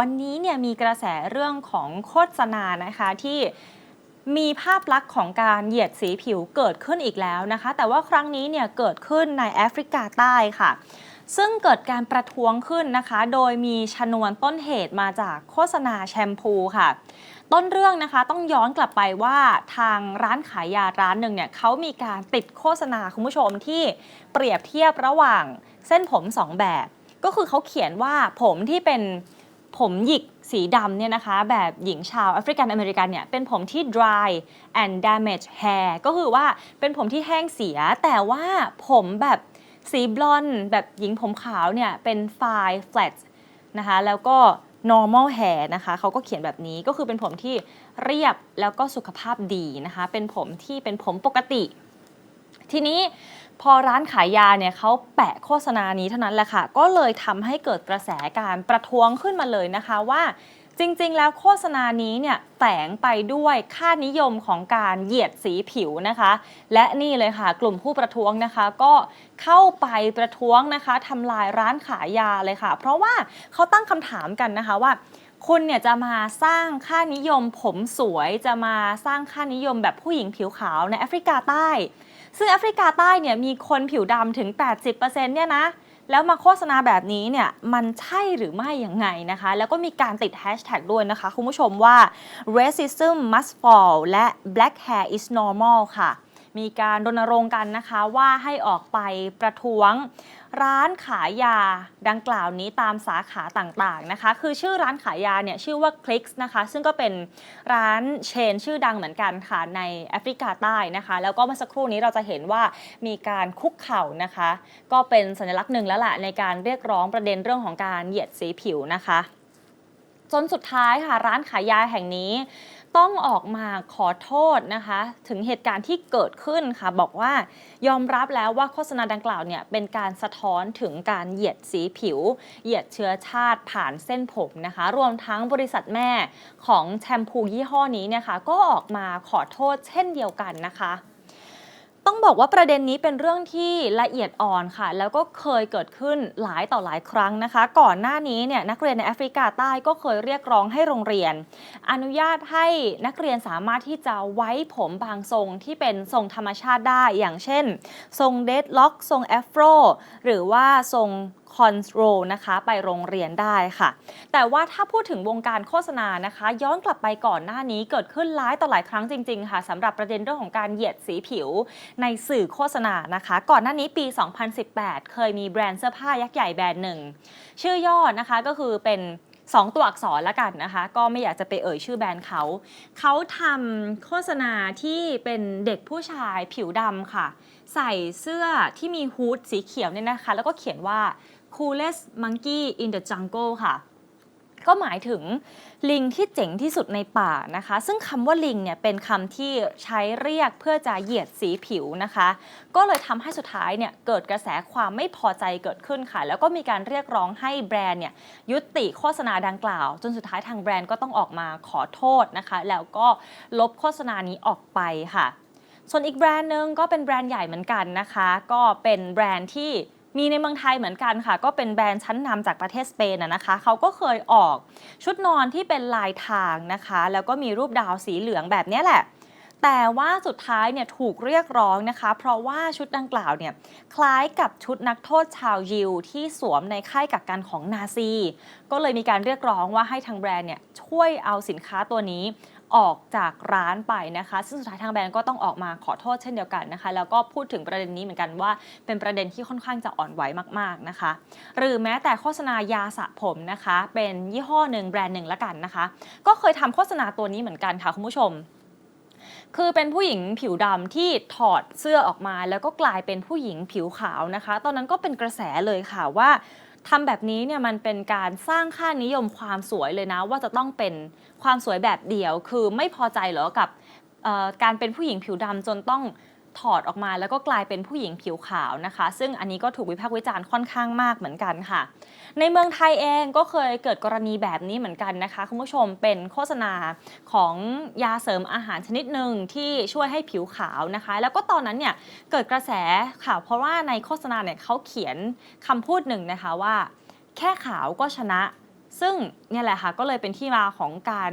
วันนี้เนี่ยมีกระแสเรื่องของโฆษณานะคะที่มีภาพลักษณ์ของการเหยียดสีผิวเกิดขึ้นอีกแล้วนะคะ แต่ว่าครั้งนี้เนี่ยเกิดขึ้นในแอฟริกาใต้ค่ะ ซึ่งเกิดการประท้วงขึ้นนะคะ โดยมีชนวนต้นเหตุมาจากโฆษณาแชมพูค่ะ ต้นเรื่องนะคะต้องย้อนกลับไปว่าทางร้านขายยาร้านหนึ่งเนี่ยเขามีการติดโฆษณาคุณผู้ชมที่เปรียบเทียบระหว่างเส้นผมสองแบบ ก็คือเขาเขียนว่าผมที่เป็น ผมหยิกสีดำเนี่ยนะคะ แบบหญิงชาวแอฟริกันอเมริกันเนี่ยเป็นผมที่ dry and damaged hair ก็คือว่าเป็นผมที่แห้งเสีย แต่ว่าผมแบบสีบลอนด์แบบหญิงผมขาวเนี่ยเป็น fine flat นะคะ แล้วก็ normal hair นะคะเขาก็เขียนแบบนี้ก็คือเป็นผมที่เรียบแล้วก็สุขภาพดีนะคะ เป็นผมที่เป็นผมปกติ ทีนี้พอร้านขายยาเนี่ยเขาแปะโฆษณานี้เท่านั้นแหละค่ะ ก็เลยทำให้เกิดกระแสการประท้วงขึ้นมาเลยนะคะว่า จริงๆ แล้วโฆษณานี้เนี่ยแฝงไปด้วยค่านิยมของการเหยียดสีผิวนะคะ และนี่เลยค่ะ กลุ่มผู้ประท้วงนะคะ ก็เข้าไปประท้วงนะคะทำลายร้านขายยาเลยค่ะ เพราะว่าเขาตั้งคำถามกันนะคะว่า คุณเนี่ยจะมาสร้างค่านิยมผมสวยจะมาสร้างค่านิยมแบบผู้หญิงผิวขาวในแอฟริกาใต้ ซึ่งแอฟริกาใต้เนี่ยมีคนผิวดำถึง 80%เนี่ยนะ แล้วมาโฆษณาแบบนี้เนี่ยมันใช่หรือไม่ยังไงนะคะ แล้วก็มีการติดแฮชแท็กด้วยนะคะ คุณผู้ชมว่า racism must fall และ black hair is normal ค่ะ มีการรณรงค์กันนะคะว่าให้ออกไปประท้วง ร้านขายยาดังกล่าวนี้ตามสาขาต่างๆนะคะ คือชื่อร้านขายยาเนี่ยชื่อว่า Clicks นะคะ ซึ่งก็เป็นร้านเชนชื่อดังเหมือนกันค่ะในแอฟริกาใต้นะคะ แล้วก็เมื่อสักครู่นี้เราจะเห็นว่ามีการคุกเข่านะคะ ก็เป็นสัญลักษณ์หนึ่งแล้วล่ะในการเรียกร้องประเด็นเรื่องของการเหยียดสีผิวนะคะ จนสุดท้ายค่ะร้านขายยาแห่งนี้ ต้องออกมาขอโทษนะคะ ถึงเหตุการณ์ที่เกิดขึ้นค่ะ บอกว่ายอมรับแล้วว่าโฆษณาดังกล่าวเนี่ยเป็นการสะท้อนถึงการเหยียดสีผิว เหยียดเชื้อชาติผ่านเส้นผมนะคะ รวมทั้งบริษัทแม่ของแชมพูยี่ห้อนี้เนี่ยค่ะก็ออกมาขอโทษเช่นเดียวกันนะคะ ต้องบอกว่าประเด็นนี้เป็นเรื่องที่ละเอียดอ่อนค่ะ แล้วก็เคยเกิดขึ้นหลายต่อหลายครั้งนะคะ ก่อนหน้านี้เนี่ยนักเรียนในแอฟริกาใต้ก็เคยเรียกร้องให้โรงเรียน อนุญาตให้นักเรียนสามารถที่จะไว้ผมบางทรงที่เป็นทรงธรรมชาติได้อย่างเช่น ทรงเดดล็อก ทรงแอฟโรหรือว่าทรง คอนโทรลนะคะ ไปโรงเรียนได้ค่ะ แต่ว่าถ้าพูดถึงวงการโฆษณานะคะ ย้อนกลับไปก่อนหน้านี้เกิดขึ้นหลายต่อหลายครั้งจริง ๆ ค่ะสำหรับประเด็นเรื่องของการเหยียดสีผิวในสื่อโฆษณานะคะ ก่อนหน้านี้ปี 2018 เคยมีแบรนด์เสื้อผ้ายักษ์ใหญ่แบรนด์หนึ่งชื่อย่อนะคะก็คือเป็น2ตัวอักษรละกันนะคะ ก็ไม่อยากจะไปเอ่ยชื่อแบรนด์เขา เขาทำโฆษณาที่เป็นเด็กผู้ชายผิวดำค่ะ ใส่เสื้อที่มีฮูดสีเขียวเนี่ยนะคะ แล้วก็เขียนว่า coolest monkey in the jungle ค่ะ ก็หมายถึงลิงที่เจ๋งที่สุดในป่านะคะ ซึ่งคำว่าลิงเนี่ยเป็นคำที่ใช้เรียกเพื่อจะเหยียดสีผิวนะคะ ก็เลยทำให้สุดท้ายเนี่ยเกิดกระแสความไม่พอใจเกิดขึ้นค่ะ แล้วก็มีการเรียกร้องให้แบรนด์เนี่ยยุติโฆษณาดังกล่าว จนสุดท้ายทางแบรนด์ก็ต้องออกมาขอโทษนะคะ แล้วก็ลบโฆษณานี้ออกไปค่ะ ส่วนอีกแบรนด์หนึ่งก็เป็นแบรนด์ใหญ่เหมือนกันนะคะ ก็เป็นแบรนด์ที่ มีในเมืองไทยเหมือนกันค่ะ ก็เป็นแบรนด์ชั้นนำจากประเทศสเปนนะนะคะเขาก็เคยออกชุดนอนที่เป็นลายทางนะคะ แล้วก็มีรูปดาวสีเหลืองแบบนี้แหละแต่ว่าสุดท้ายเนี่ยถูกเรียกร้องนะคะ เพราะว่าชุดดังกล่าวเนี่ยคล้ายกับชุดนักโทษชาวยิวที่สวมในค่ายกักกันของนาซี ก็เลยมีการเรียกร้องว่าให้ทางแบรนด์เนี่ยช่วยเอาสินค้าตัวนี้ ออกจากร้านไปนะคะ ซึ่งสุดท้ายทางแบรนด์ก็ต้องออกมาขอโทษเช่นเดียวกันนะคะ แล้วก็พูดถึงประเด็นนี้เหมือนกันว่า เป็นประเด็นที่ค่อนข้างจะอ่อนไหวมากๆนะคะ หรือแม้แต่โฆษณายาสระผมนะคะ เป็นยี่ห้อหนึ่งแบรนด์หนึ่งละกันนะคะ ก็เคยทำโฆษณาตัวนี้เหมือนกันค่ะคุณผู้ชมคือเป็นผู้หญิงผิวดำที่ถอดเสื้อออกมา แล้วก็กลายเป็นผู้หญิงผิวขาวนะคะ ตอนนั้นก็เป็นกระแสเลยค่ะว่า ทำแบบนี้เนี่ยมันเป็นการสร้างค่านิยมความสวยเลยนะ ว่าจะต้องเป็นความสวยแบบเดียว คือไม่พอใจเหรอกับการเป็นผู้หญิงผิวดำจนต้อง ถอดออกมาแล้วก็กลายเป็นผู้หญิงผิวขาวนะคะ ซึ่งอันนี้ก็ถูกวิพากษ์วิจารณ์ค่อนข้างมากเหมือนกันค่ะ ในเมืองไทยเองก็เคยเกิดกรณีแบบนี้เหมือนกันนะคะ คุณผู้ชมเป็นโฆษณาของยาเสริมอาหารชนิดหนึ่งที่ช่วยให้ผิวขาวนะคะ แล้วก็ตอนนั้นเนี่ยเกิดกระแสข่าวเพราะว่าในโฆษณาเนี่ยเขาเขียนคำพูดหนึ่งนะคะว่า แค่ขาวก็ชนะ ซึ่งเนี่ยแหละค่ะก็เลยเป็นที่มาของการ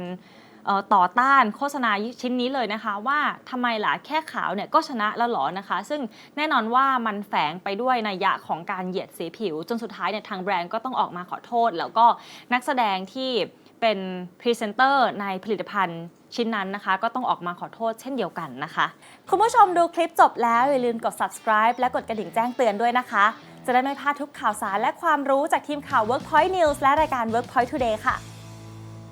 ต่อต้านโฆษณาชิ้นนี้เลยนะคะ ว่าทำไมล่ะแค่ขาวเนี่ยก็ชนะแล้วหรอนะคะ ซึ่งแน่นอนว่ามันแฝงไปด้วยนัยยะของการเหยียดสีผิว จนสุดท้ายเนี่ยทางแบรนด์ก็ต้องออกมาขอโทษ แล้วก็นักแสดงที่เป็นพรีเซนเตอร์ในผลิตภัณฑ์ชิ้นนั้นนะคะ ก็ต้องออกมาขอโทษเช่นเดียวกันนะคะ คุณผู้ชมดูคลิปจบแล้ว อย่าลืมกด subscribe และกดกระดิ่งแจ้งเตือนด้วยนะคะ จะได้ไม่พลาดทุกข่าวสารและความรู้จากทีมข่าว Workpoint News และรายการ Workpoint Today ค่ะ